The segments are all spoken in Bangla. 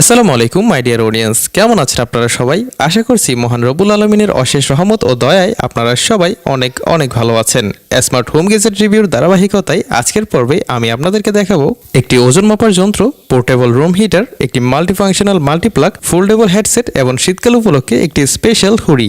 আসসালামু আলাইকুম মাই ডিয়ার অডিয়েন্স কেমন আছেন আপনারা সবাই? আশা করছি মহান রবুল আলমিনের অশেষ রহমত ও দয়ায় আপনারা সবাই অনেক অনেক ভালো আছেন। স্মার্ট হোম গেজেট রিভিউর ধারাবাহিকতায় আজকের পর্বে আমি আপনাদেরকে দেখাবো একটি ওজন মাপার যন্ত্র পোর্টেবল রুম হিটার একটি মাল্টিফাংশনাল মাল্টিপ্লাগ ফোল্ডেবল হেডসেট এবং শীতকাল উপলক্ষে একটি special hoodie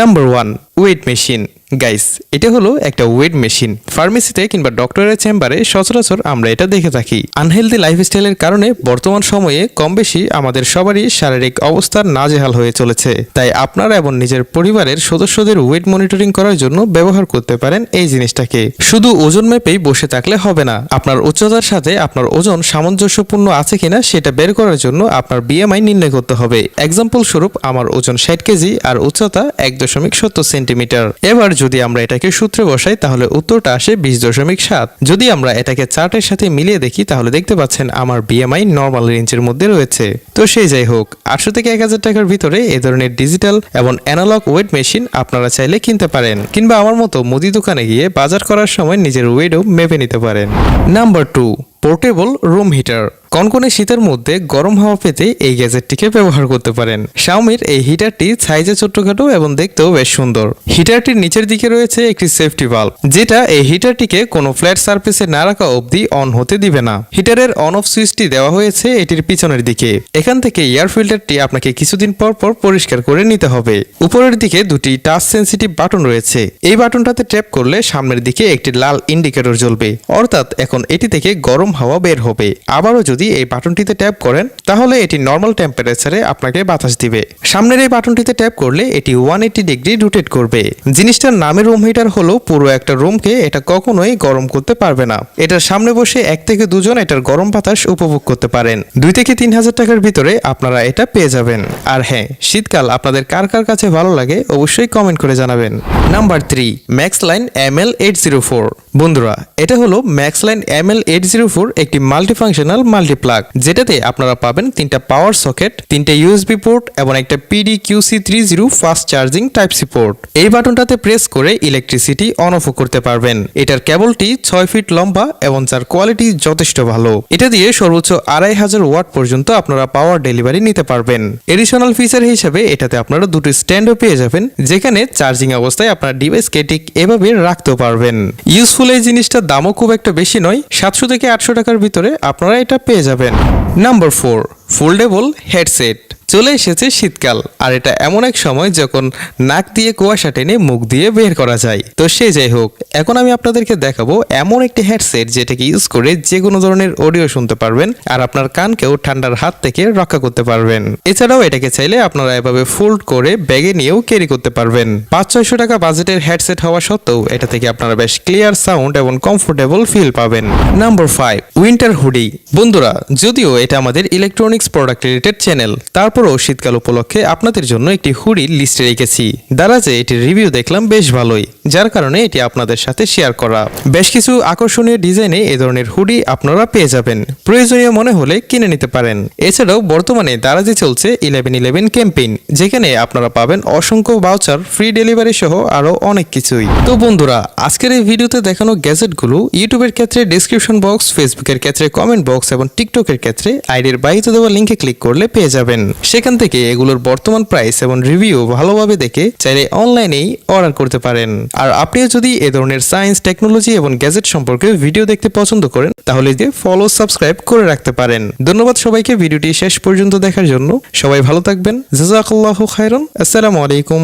number one weight machine guys এটা হলো একটা ওয়েট মেশিন ফার্মেসিতে কিংবা ডক্টরের চেম্বারে সচরাচর আমরা এটা দেখে থাকি। আনহেলদি লাইফস্টাইলের কারণে বর্তমান সময়ে কম বেশি আমাদের সবারই শারীরিক অবস্থার নাজেহাল হয়ে চলেছে। তাই আপনারা এবং নিজের পরিবারের সদস্যদের ওয়েট মনিটরিং করার জন্য ব্যবহার করতে পারেন এই জিনিসটাকে। শুধু ওজন মেপেই বসে থাকলে হবে না। আপনার উচ্চতার সাথে আপনার ওজন সামঞ্জস্যপূর্ণ আছে কিনা সেটা বের করার জন্য আপনার বিএমআই নির্ণয় করতে হবে। এক্সাম্পল স্বরূপ আমার ওজন ষাট কেজি আর উচ্চতা এক দশমিক সত্তর সেন্টিমিটার। এবার যদি আমরা এটাকে সূত্রে বসাই, তাহলে উত্তরটা আসে বিশ দশমিক সাত। যদি আমরা এটাকে চার্টের সাথে মিলিয়ে দেখি, তাহলে দেখতে পাচ্ছেন আমার বিএমআই নর্মাল রেঞ্জের মধ্যে রয়েছে। তো সেই যাই হোক, আটশো থেকে এক হাজার টাকার ভিতরে এ ধরনের ডিজিটাল এবং অ্যানালগ ওয়েট মেশিন আপনারা চাইলে কিনতে পারেন, কিংবা আমার মতো মুদি দোকানে গিয়ে বাজার করার সময় নিজের ওয়েটও মেপে নিতে পারেন। Number two portable room heater কনকনে শীতের মধ্যে গরম হাওয়া পেতে এই গ্যাজেটটিকে ব্যবহার করতে পারেন। শাওমির এই হিটারটি সাইজে ছোট্টখাটো এবং দেখতেও বেশ সুন্দর। হিটারটির নিচের দিকে রয়েছে একটি সেফটি বাল্ব, যেটা এই হিটারটিকে কোনো ফ্ল্যাট সারফেসে না রাখা অবধি অন হতে দিবে না। হিটারের অন অফ সুইচটি দেওয়া হয়েছে এটির পিছনের দিকে। এখান থেকে এয়ার ফিল্টারটি আপনাকে কিছুদিন পর পর পরিষ্কার করে নিতে হবে। উপরের দিকে দুটি টাচ সেন্সিটিভ বাটন রয়েছে। এই বাটনটাতে ট্যাপ করলে সামনের দিকে একটি লাল ইন্ডিকেটর জ্বলবে। অর্থাৎ এখন এটি থেকে গরম হাওয়া বের হবে। আবারও যদি এই বাটনটিতে ট্যাপ করেন, তাহলে এটি নর্মাল টেম্পারেচারে আপনাকে বাতাস দিবে। সামনের এই বাটনটিতে ট্যাপ করলে এটি ওয়ান এইটি ডিগ্রি রোটেট করবে। জিনিসটার নামের রুম হিটার হলো পুরো একটা রুমকে এটা কখনোই গরম করতে পারবে না। এটার সামনে বসে এক থেকে দুজন এটার গরম বাতাস উপভোগ করতে পারেন। দুই থেকে তিন হাজার টাকার ভিতরে আপনারা এটা পেয়ে যাবেন। আর হ্যাঁ শীতকাল আপনাদের কার কার কাছে ভালো লাগে অবশ্যই কমেন্ট করে জানাবেন। Number three max line M L eight zero four বন্ধুরা, এটা হলো max line M L eight zero four একটি মাল্টিফাংশনাল মাল্টিপ্লাগ যেটাতে আপনারা পাবেন তিনটা পাওয়ার সকেট তিনটা ইউএসবি পোর্ট এবং একটা PD QC three zero fast charging type C port এই বাটনটাতে প্রেস করে ইলেকট্রিসিটি অন অফ করতে পারবেন। এটার কেবলটি ছয় ফিট লম্বা এবং যার কোয়ালিটি যথেষ্ট ভালো। এটা দিয়ে সর্বোচ্চ আড়াই হাজার ওয়াট পর্যন্ত আপনারা পাওয়ার ডেলিভারি নিতে পারবেন। এডিশনাল ফিচার হিসেবে এটাতে আপনারা দুটো স্ট্যান্ডও পেয়ে যাবেন, যেখানে চার্জিং অবস্থায় আপনার ডিভাইসকে ঠিক এভাবে রাখতেও পারবেন। ইউজফুল এই জিনিসটার দামও খুব একটা বেশি নয়। সাতশো থেকে আটশো টাকার ভিতরে আপনারা এটা পেয়ে যাবেন। নাম্বার ফোর ফোল্ডেবল হেডসেট চলে এসেছে শীতকাল, আর এটা এমন এক সময় যখন নাক দিয়ে কুয়াশা টেনে মুখ দিয়ে বের করা যায়। তো সে যাই হোক, এখন আমি আপনাদেরকে দেখাবো এমন একটি হেডসেট যেটাকে ইউজ করে যে কোনো ধরনের অডিও শুনতে পারবেন, আর আপনার কানকেও ঠান্ডার হাত থেকে রক্ষা করতে পারবেন। এছাড়াও এটাকে চাইলে আপনারা এভাবে ফোল্ড করে ব্যাগে নিয়েও ক্যারি করতে পারবেন। পাঁচ, ছয়শো টাকা বাজেটের হেডসেট হওয়া সত্ত্বেও এটা থেকে আপনারা বেশ ক্লিয়ার সাউন্ড এবং কমফোর্টেবল ফিল পাবেন। নাম্বার ফাইভ উইন্টার হুডি বন্ধুরা, যদিও এটা আমাদের ইলেকট্রনিক্স প্রোডাক্ট রিলেটেড চ্যানেল তারপরও শীতকাল উপলক্ষে আপনাদের জন্য একটি হুডি লিস্টে রেখেছি। দারাজে এটির রিভিউ দেখলাম বেশ ভালোই, যার কারণে এটি আপনাদের সাথে শেয়ার করা। বেশ কিছু আকর্ষণীয় ডিজাইনে এ ধরনের হুডি আপনারা পেয়ে যাবেন। প্রয়োজনীয় মনে হলে কিনে নিতে পারেন। এছাড়াও বর্তমানে দারাজে চলছে ইলেভেন ইলেভেন ক্যাম্পেইন যেখানে আপনারা পাবেন অসংখ্য বাউচার ফ্রি ডেলিভারি সহ আরও অনেক কিছুই। তো বন্ধুরা, আজকের এই ভিডিওতে দেখানো গ্যাজেটগুলো ইউটিউবের ক্ষেত্রে ডিসক্রিপশন বক্স ফেসবুকের ক্ষেত্রে কমেন্ট বক্স এবং টিকটকের ক্ষেত্রে আইডির বাহিত দেওয়া লিঙ্কে ক্লিক করলে পেয়ে যাবেন। সেখান থেকে এগুলোর বর্তমান প্রাইস এবং রিভিউ ভালোভাবে দেখে চাইলে অনলাইনেই অর্ডার করতে পারেন। আর আপনিও যদি এ ধরনের সায়েন্স টেকনোলজি এবং গ্যাজেট সম্পর্কে ভিডিও দেখতে পছন্দ করেন, তাহলে যে ফলো সাবস্ক্রাইব করে রাখতে পারেন। ধন্যবাদ সবাইকে, ভিডিওটি শেষ পর্যন্ত দেখার জন্য। সবাই ভালো থাকবেন। জাজাকাল্লাহু খায়রন। আসসালামু আলাইকুম